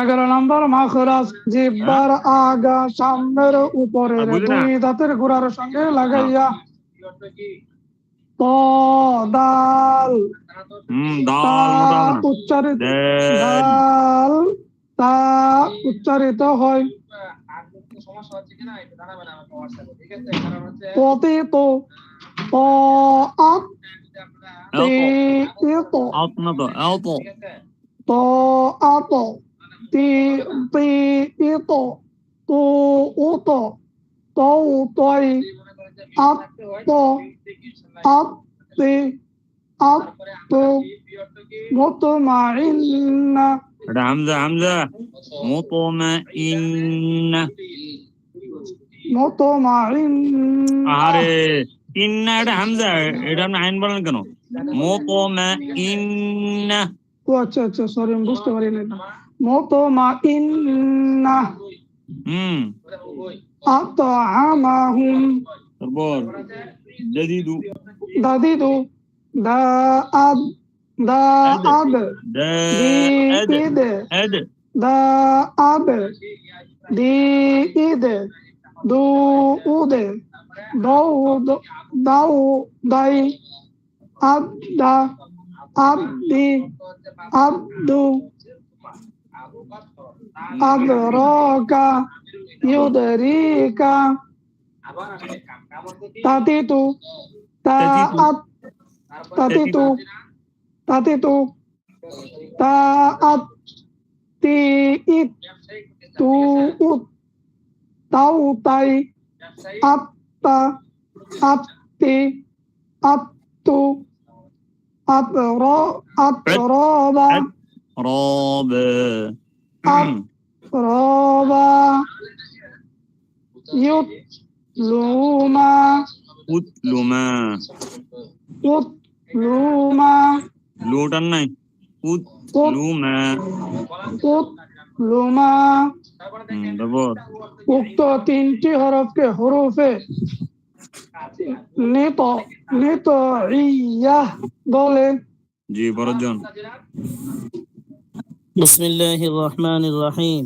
এগারো নম্বর মাখরাজ জিব্বার আগা সামনের উপরের আর দুই দাঁতের গোড়ার সঙ্গে লাগাইয়া ত দাল। হুম তা উচ্চারিত দাল। তা উচ্চারিত হয়। পতিত মুতমাইন্না এটা হামজা হামজা মুতমা ইন্না আরে ইন্না এটা হামজা এটা আপনি আইন বলেন কেন? মুতমা ইন্না। ও আচ্ছা আচ্ছা সরি আমি বুঝতে পারি না মুতমাইন্না হুম। আতআমাহুম তারপর জাদিদু দাদিদু। দা আদ দা আদ। দি আদ। দা আদ। দি ইদ। দু উদ। দৌ দ- দাউ দাই আদা আদি আব্দু আদরাকা ইউদরিকা তাতিতু তাআত তাতিতু তাতিতু তাআত তিইত তু উত আত্তি আত্তু আতর আতরবা রব রবা ইউত লুমা উতলুমা উত লুমা লোটার নাই। উতলুমা উত লুমা উক্ত তিনটি হরফকে হরফে নিত নিত ইয়া বলে। জি বরজন। বিসমিল্লাহির রহমানির রহিম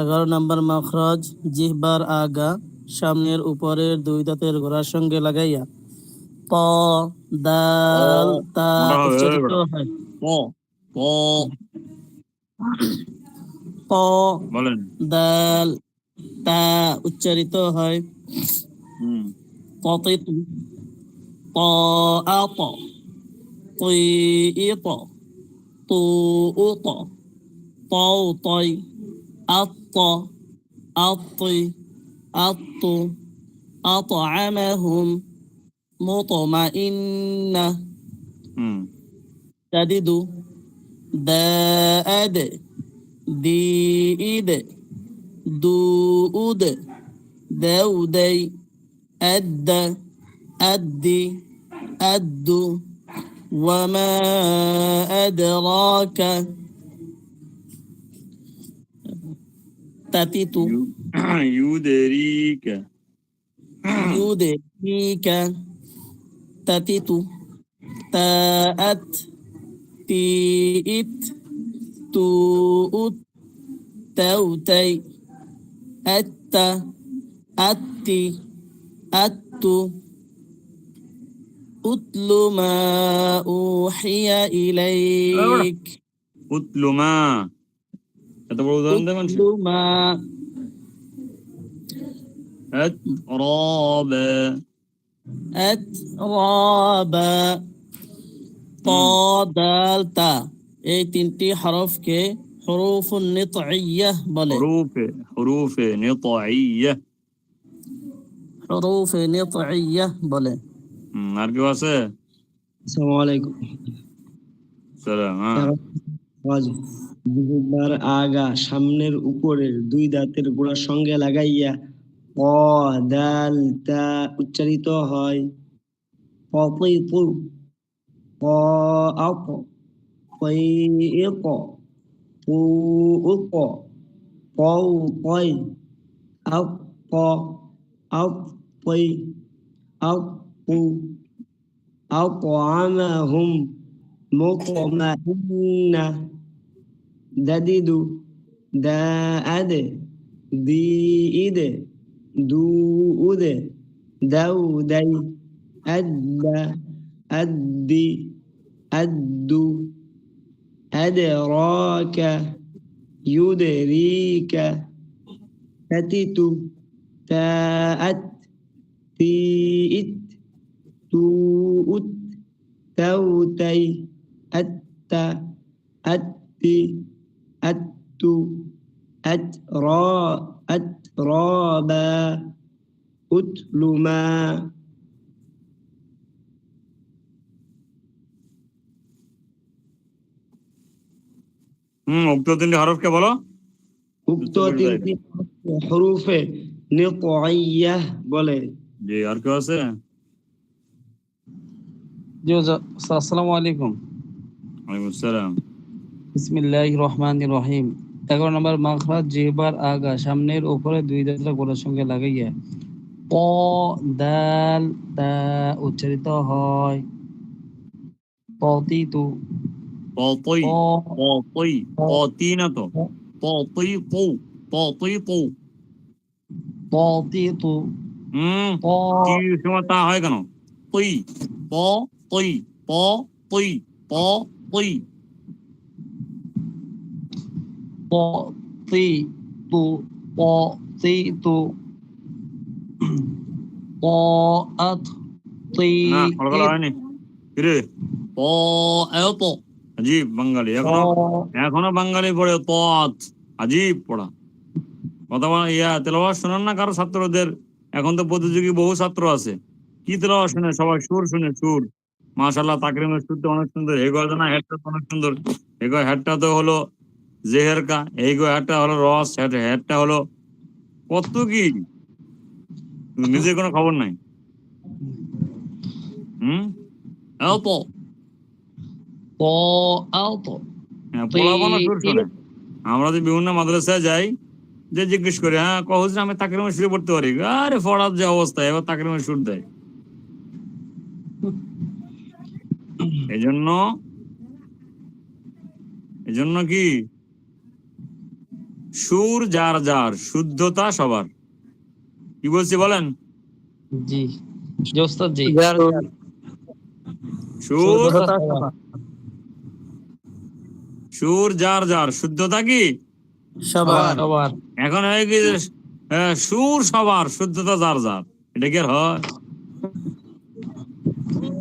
এগারো নম্বর মখরজ জিহবার আগা সামনের উপরের দুই দাঁতের গোড়ার সঙ্গে লাগাইয়া। প দাল তা উচ্চারিত হয়। প প। প বলেন দাল তা উচ্চারিত হয় হুম পতিত প আত তিত তু উত তৌ তই আত্ত আত্তি আত্তু أطعمهم مطمئنة হুম تدد داد ديب دود دودي أد أدي أد. وما أدراك. تاتيتو. يدريك يدريك تاتيتو. تأت تيئت. تاءت تيت توت توتي أت أتي أتو أتل ما أوحي إليك উতলুমা এত বড় উদাহরণ দেবেন أتل ما রব أترابا طادالتا এই তিনটি হরফকে হরুফ নিতঈয়াহ বলে। হরুফ বলে। আর কেউ আছে? আসসালামু আলাইকুম সালাম হ্যাঁ। আগা সামনের উপরের দুই দাঁতের গোড়ার সঙ্গে লাগাইয়া প দাল তা উচ্চারিত হয় ক طيق طوق طوطي أط أطي أط أطعمهم مطمئن. ددد داد ديد دود دودي أدى أدي أدو أدراك يدريك تتت تاءت تيئت توؤت توتي أت أت أت أترى أترابا أتل হুম উক্ত তিনটি হরফকে বলো। উক্ত তিনটি হরুফে বলে। জি আর কেউ আছে? জি আসসালামু আলাইকুম। ওয়ালাইকুম আসসালাম। বিসমিল্লাহ রহমান রহিম। এগারো নম্বর মাখরাজ জিহবার আগা সামনের উপরে দুই দাঁতরা গোড়ার সঙ্গে লাগাইয়া। প দাল তা উচ্চারিত হয়। পতিতু ポーイ、ポーイ、ポーティーナト、ポーイポー、ポーイポー。ポーティーと。うん。ポー。ってーう人また早いかな。ポイ、ポー、ポイ、ポー、ポイ、ポー、ポイ。ポーティーと、ポーティーと。ポーアト、ティー。な、これからー。いる。ポーアウト。আজীব বাঙালি এখনও এখনও বাঙালি পড়ে পথ। আজীব পড়া। কথা বলা ইয়া তেলাওয়াত শোনান না কারও ছাত্রদের? এখন তো প্রতিযোগী বহু ছাত্র আছে। কি তেলাওয়াত শুনে? সবাই সুর শুনে সুর। মাশাল্লাহ তাকরিমের সুর তো অনেক সুন্দর। এই গো না হেডটা অনেক সুন্দর। এই হেডটা তো হলো জেহের কা এই হেডটা হলো রস। হেড হেডটা হলো কত কি নিজের কোনো খবর নাই। হুম? এত হ্যাঁ, আমরা যে বিভিন্ন মাদ্রাসায় যাই যে জিজ্ঞেস করি হ্যাঁ কহস আমি তাকরিমের সুরে পড়তে পারি? আরে পড়ার যে অবস্থা এবার তাকরিমের সুর দেয়। এই জন্য কি? সুর যার যার শুদ্ধতা সবার। কি বলছি বলেন? জি জি সুর সুর যার যার শুদ্ধতা কি? সবার। এখন হয়ে গেছে সুর সবার শুদ্ধতা যার যার। এটা কি আর হয়?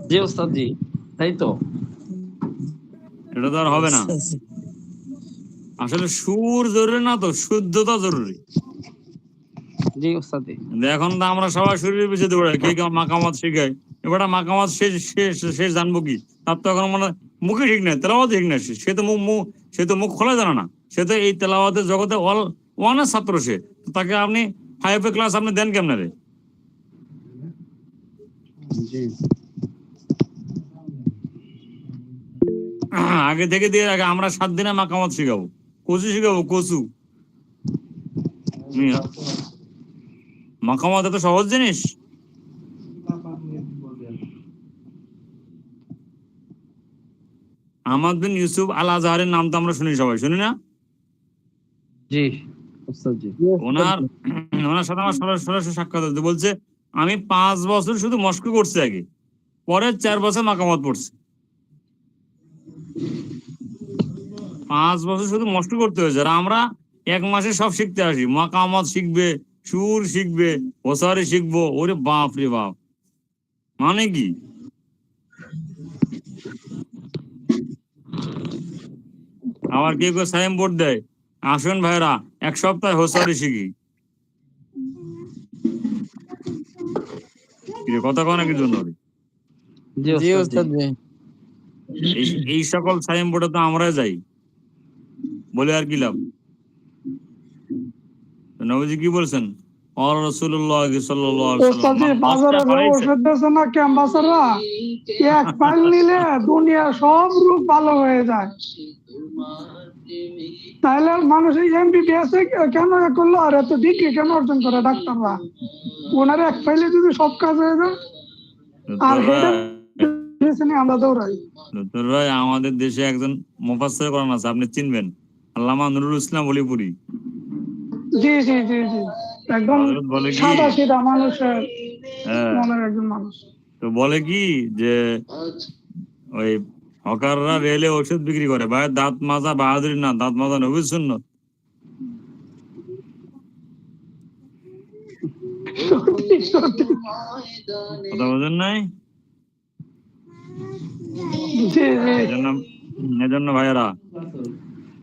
জি ওস্তাদ জি তাই তো। এটা তো আর হবে না। আসলে সুর জরুরি না তো শুদ্ধতা জরুরি। জি ওস্তাদ জি এখন তো আমরা সবাই শরীরের পিছিয়ে দেবো কে কেউ মাকামাত শিখায়? এবার মাকামাত সে সে- সে জানব কি? তার তো এখন মানে মুখে ঠিক নাই তেলাওয়াত ঠিক নাই সে। তো মুখ মুখ সে তো মুখ খোলা জানা না। সে তো এই তেলাওয়াতের জগতে অল ওয়ানের ছাত্র সে। তাকে আপনি ফাইভে ক্লাস আপনি দেন কেমন রে? আগে থেকে দিয়ে আগে আমরা সাত দিনে মাকামাত শিখাবো। কচু শিখাবো কচু। মাকামাত এত সহজ জিনিস? আহমদ বিন ইউসুফ আল আজহারের নাম তো আমরা শুনি সবাই শুনি না? জি ওনার ওনার সাথে আমার সরাসরি সাক্ষাৎ হচ্ছে বলছে আমি পাঁচ বছর শুধু মস্ক করছি আগে পরে চার বছর মাকামাত পড়ছি। পাঁচ বছর শুধু মস্ক করতে হয়েছে আর আমরা এক মাসে সব শিখতে আসি। মাকামাত শিখবে সুর শিখবে ওসারে শিখব। ওরে বাপ রে বাপ। মানে কি? আবার কেউ কেউ সাইন বোর্ড দেয়। আসুন ভাইরা এক সপ্তাহ হোসারি শিখি কথা কয় নাকি জন্য এই সকল সাইন বোর্ডে তো আমরা যাই। বলে আর কি লাভ? নবীজি কি বলছেন? আর রাসূলুল্লাহ সাল্লাল্লাহু আলাইহি ওয়াসাল্লাম বাজারে ওষুধ দিয়েছে না ক্যাম্পাসাররা এক ফাইল নিলে দুনিয়া সব রূপ ভালো হয়ে যায়। তাহলে মানুষ এই এমবিবিএস কেন করল? আর এত ডিগ্রি কেন অর্জন করে ডাক্তাররা? ওনার এক ফাইলে যদি সব কাজ হয়ে যায় আর তোরা- হেডে পিছনে আমরা দৌড়াই। ডক্টর ভাই আমাদের দেশে একজন মুফাসসির কোরআন আছে আপনি চিনবেন। আল্লামা নুরুল ইসলাম অলিপুরি। জি জি জি জি। একদম সাদা সিধা মানুষের হ্যাঁ, একজন মানুষ। তো বলে কি যে ওই হকাররা রেলে ওষুধ বিক্রি করে। ভাই, দাঁত মাজা বাহাদুরি না, দাঁত মাজা সত্যি সত্যি কথা বোঝেন নাই? এজন্য ভাইয়েরা,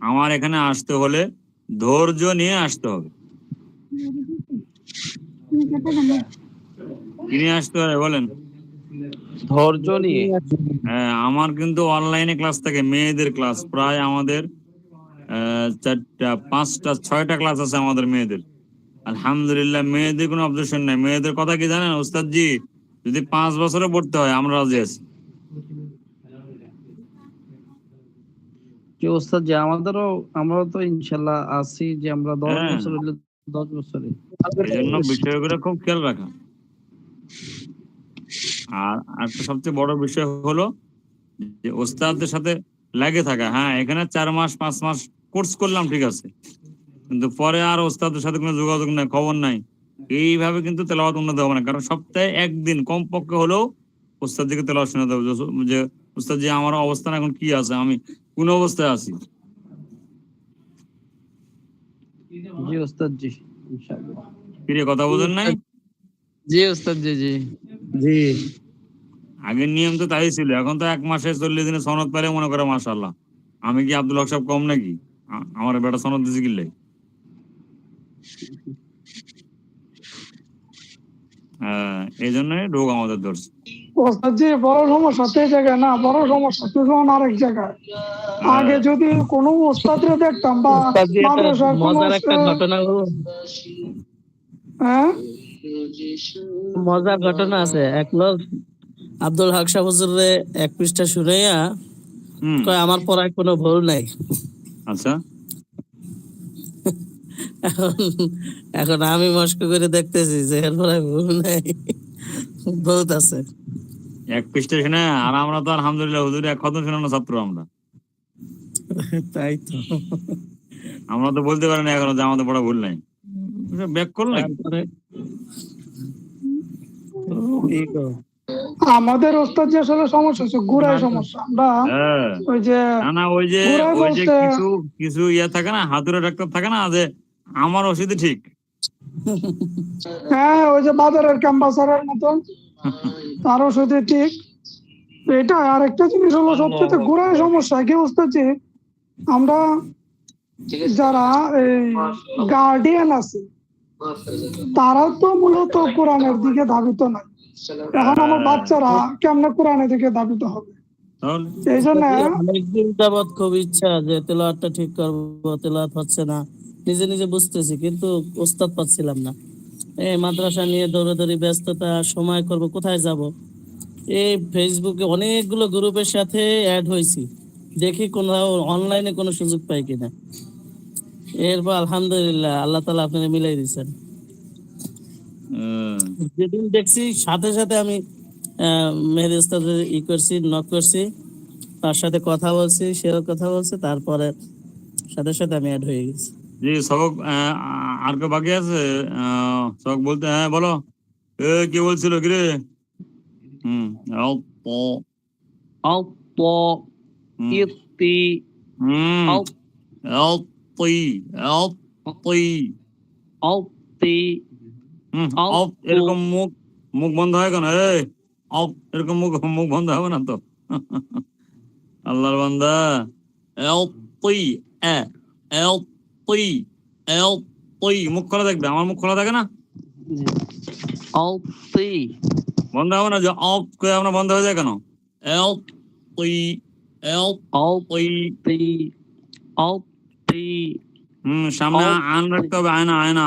আমার এখানে আসতে হলে ধৈর্য নিয়ে আসতে হবে। কি নিয়ে আসতে হবে বলেন। ধৈর্য নিয়ে। হ্যাঁ আমার কিন্তু অনলাইনে ক্লাস থাকে মেয়েদের ক্লাস প্রায় আমাদের চারটা পাঁচটা ছয়টা ক্লাস আছে আমাদের মেয়েদের। আলহামদুলিল্লাহ মেয়েদের কোনো অবজেকশন নাই। মেয়েদের কথা কি জানেন ওস্তাদ জি যদি পাঁচ বছরে পড়তে হয় আমরা রাজি আছি। কি ওস্তাদ যে আমাদেরও আমরাও তো ইনশাল্লাহ আছি যে আমরা দশ হ্যাঁ। বছর দশ বছরে এই জন্য বিষয়গুলো খুব খেয়াল রাখা। আর একটা সবচেয়ে বড় বিষয় হলো যে ওস্তাদদের সাথে লাগে থাকা। হ্যাঁ এখানে চার মাস পাঁচ মাস কোর্স করলাম ঠিক আছে। কিন্তু পরে আর ওস্তাদের সাথে কোনো যোগাযোগ নাই খবর নাই। এইভাবে কিন্তু তেলাওয়াত উন্নত হবে না। কারণ সপ্তাহে একদিন কমপক্ষে হলেও ওস্তাদ দিকে তেলাওয়াত শোনাতে হবে। যে- ওস্তাদ যে আমার অবস্থান এখন কি আছে? আমি কোন অবস্থায় আছি? জি ওস্তাদ জি ইনশাআল্লাহ কথা বোঝেন নাই? জি ওস্তাদ জি জি। জি। আগের নিয়ম তো তাই ছিল এখন তো এক মাসে চল্লিশ দিনে সনদ পেলে মনে করে মাসাল্লাহ আমি কি আব্দুল হক সাহেব কম নাকি? আমার বেটা সনদ দিছে কিনলে হ্যাঁ এই জন্যই রোগ আমাদের ধরছে। ওস্তাদ জি বড় সমস্যা তো এই জায়গায় না বড় সমস্যা তুই আরেক জায়গায়। আগে যদি কোনো ওস্তাদরে দেখতাম বা মজার একটা ঘটনা? হ্যাঁ? মজার ঘটনা আছে এক লোক আব্দুল হক হুজুরে এক পৃষ্ঠা শুনাইয়া কয় আমার পড়ায় কোনো ভুল নাই। আচ্ছা। এখন এখন আমি মস্ক করে দেখতেছি যে এর পড়ায় ভুল নাই। বহুত আছে। এক পৃষ্ঠা শুনে আর আমরা তো আলহামদুলিল্লাহ হুজুর এক খতম শোনানো ছাত্র আমরা। তাই তো। আমরা তো বলতে পারি না এখনও যে আমাদের পড়া ভুল নাই। ব্যাক করলে? তারপরে এই তো। আমাদের ওস্তাদ যে আসলে সমস্যা হচ্ছে গুড়াই সমস্যা। আমরা হ্যাঁ। ওই যে না ওই যে ওই যে কিছু কিছু ইয়ে থাকে না হাতুড়ে ডাক্তার থাকে না যে আমার ওষুধ ঠিক। হ্যাঁ ওই যে বাজারের ক্যাম্পাসারের মতন তার সাথে ঠিক। এটা আর একটা জিনিস হলো সবচেয়ে গোড়ায় সমস্যা। কি ওস্তাদ যে আমরা যারা এই গার্ডিয়ান আছে তারা তো মূলত কোরআনের দিকে ধাবিত নয়। এখন আমার বাচ্চারা কেমনে কোরআনের দিকে ধাবিত হবে? এই জন্য অনেকদিন যাবৎ খুব ইচ্ছা যে তেলাওয়াতটা ঠিক করব তেলাওয়াত হচ্ছে না। নিজে নিজে বুঝতেছি কিন্তু ওস্তাদ পাচ্ছিলাম না। এই মাদ্রাসা নিয়ে দৌড়াদৌড়ি ব্যস্ততা সময় করব কোথায় যাব? এই ফেসবুকে অনেকগুলো গ্রুপের সাথে অ্যাড হয়েছি। দেখি কোথাও অনলাইনে কোনো সুযোগ পাই কিনা। এরপর আলহামদুলিল্লাহ আল্লাহ তালা আপনারা মিলাই দিচ্ছেন যেদিন দেখছি সাথে সাথে আমি আহ, মেহেদি উস্তাদের ই করছি নক করছি তার সাথে কথা বলছি সেও কথা বলছে তারপরে সাথে সাথে আমি অ্যাড হয়ে গেছি। জি সবক আহ, আর কেউ বাকি আছে? সবক বলতে হ্যাঁ বলো। এ কি বলছিল কি রে হুম অল্প অল্প ইতি হুম অল্প অল্পি হুম। অল্প এরকম মুখ মুখ বন্ধ হয় কেন? এই অল্প এরকম মুখ মুখ বন্ধ হবে না তো? আল্লাহর বান্দা। অল্পই এ অল্পই মুখ খোলা থাকবে? আমার মুখ খোলা থাকে না? অল্পি। বন্ধ হবে না? যে অল্প করে আমরা বন্ধ হয়ে যায় কেন? অল্পই অল্পি। অল্পি। হুম সামনে। আন রাখতে হবে আয়না আয়না।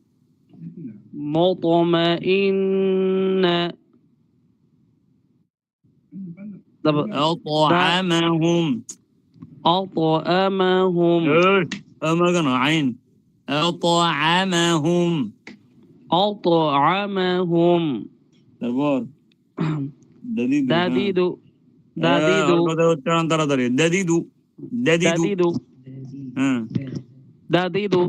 مطمئنة তারপর أطعمهم أطعمهم إيه أما كان عين أطعمهم أطعمهم তারপর দাদিদু দাদিদু হ্যাঁ। দাদিদু অল্প করে উচ্চারণ তাড়াতাড়ি দাদিদু দাদিদু দাদিদু হ্যাঁ দাদিদু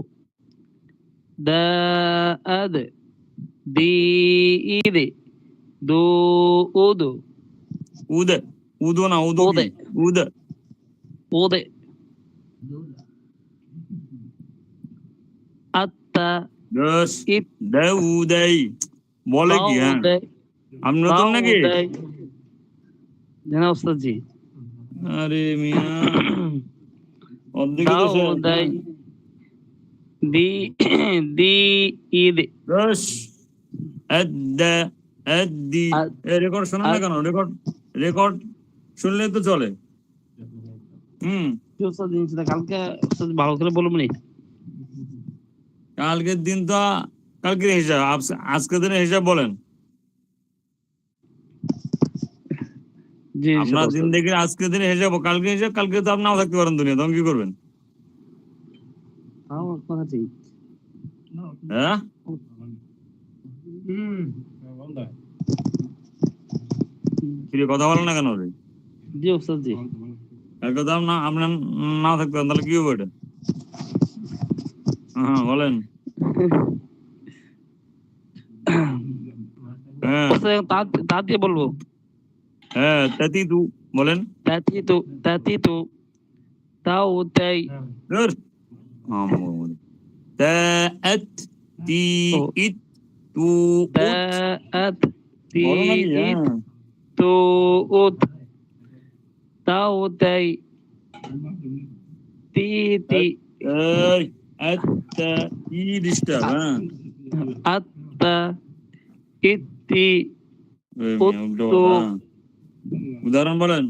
দাআদ দিইদ দুউদ উদ উদু না উদু উদে। উদ উদ আত্তা ইত দাউদাই বলে কি হ্যাঁ আপনি নতুন নাকি জানা ওস্তাদ জি আরে মিয়া অর্ধেক। দাউদাই দি দি ঈদ দশ আদ্দা আদ্দি রেকর্ড শোনেন না কেন? রেকর্ড রেকর্ড শুনলে তো চলে। হুম। কালকে ভালো করে বলুন নি। কালকের দিন তো কালকের হিসাব আজকের দিনের হিসাব বলেন। আপনার। জিন্দগির আজকের দিনের হিসাব কালকে হিসাব কালকে তো আপনি নাও থাকতে পারেন দুনিয়া তখন কি করবেন? হ্যাঁ? ফিরে কথা বলেন না কেন রে জি ওস্তাদ জি কালকে তো আপনার আপনার নাও থাকতে তাহলে কি হবে এটা? হ্যাঁ বলেন। হ্যাঁ। তা- দিয়ে বলব? হ্যাঁ তাতি তু বলেন। তাতি তো তাতি তো তাও তাই। ধর। হ্যাঁ তো তি ইতি এই উত মিয়া, উল্টো তো। কথা, হ্যাঁ। উদাহরণ বলেন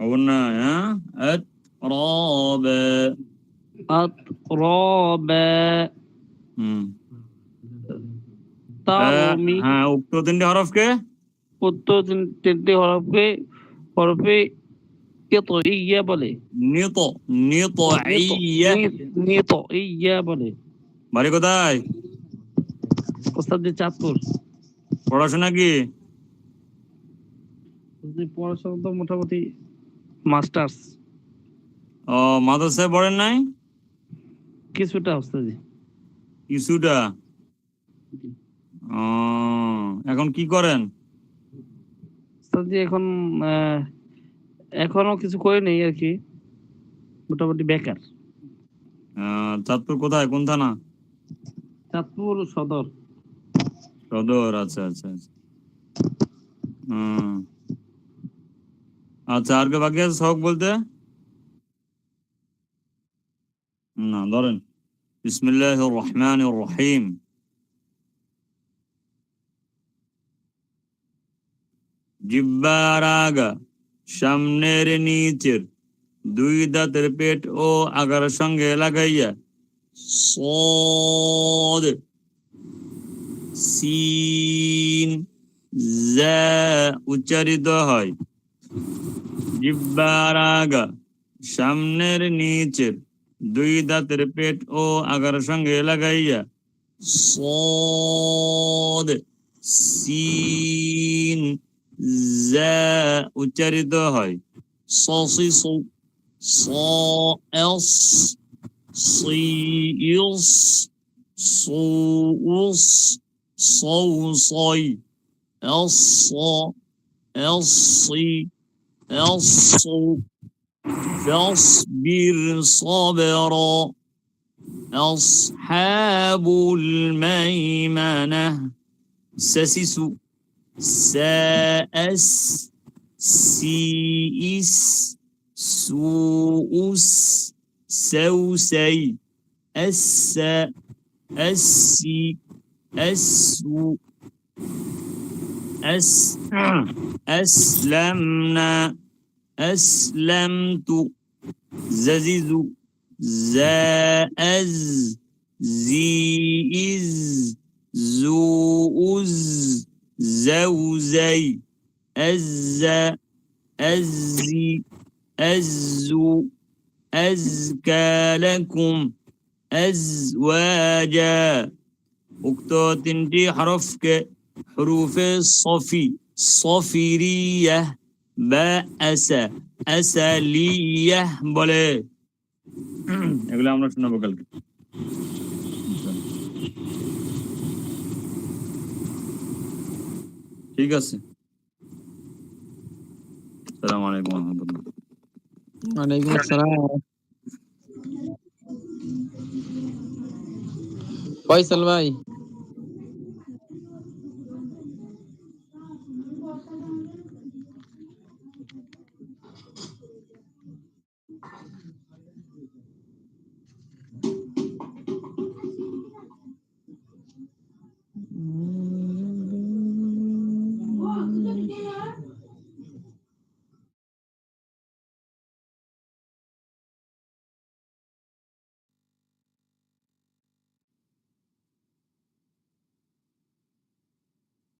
খবর না হ্যাঁ আত রব আতরাবা হুম তাওমি হ্যাঁ উক্ত তিনটে হরফকে তিন- তিনটি হরফে হরফে ইয়া বলে নিত নিত ইয়া নিত ইয়া বলে বাড়ি কোথায় ওস্তাদ চাঁদপুর পড়াশোনা কি পড়াশোনা তো মোটামুটি মাস্টার্স ও মাদ্রাসায় পড়েন নাই কিছুটা ওস্তাদ কিছুটা? এখন কি করেন? ওস্তাদ এখন এখনও কিছু করে নেই আর কি। মোটামুটি বেকার। চাঁদপুর কোথায়? কোন থানা? চাঁদপুর সদর। সদর আচ্ছা আচ্ছা আচ্ছা। হুম। আচ্ছা আর কে বাকি আছে শখ বলতে? না, ধরেন বিসমিল্লাহ রহমান রহিম জিব্বার সামনের নিচের, দুই দাঁতের পেট ও আগার সঙ্গে লাগাইয়া, সদ, সিন, জা উচ্চারিত হয়। জিব্বার সামনের নিচের দুই দাঁতের পেট ও আগার সঙ্গে লাগাইয়া সদ সিন যা উচ্চারিত হয়। সসি সু সস সিউস সৌস সৌসই এলস এলসি এলসৌ فاصبر صبرا. أصحاب الميمنة. سسس ساس سيس سوس سوسي. الس السي السو أس. أسلمنا. أسلمت. ززز زا أز زي إز زو أز زوزي. أز. أزي. أزو. أزكى لكم. أزواجا. أكتاتن تنتي حرفك. حروف الصفي. صفيرية. বলে এগুলো আমরা শোনাবো কালকে। ঠিক আছে। আসসালামু আলাইকুম রহমতুল্লাহ। ওয়ালাইকুম আসসালাম। ভাই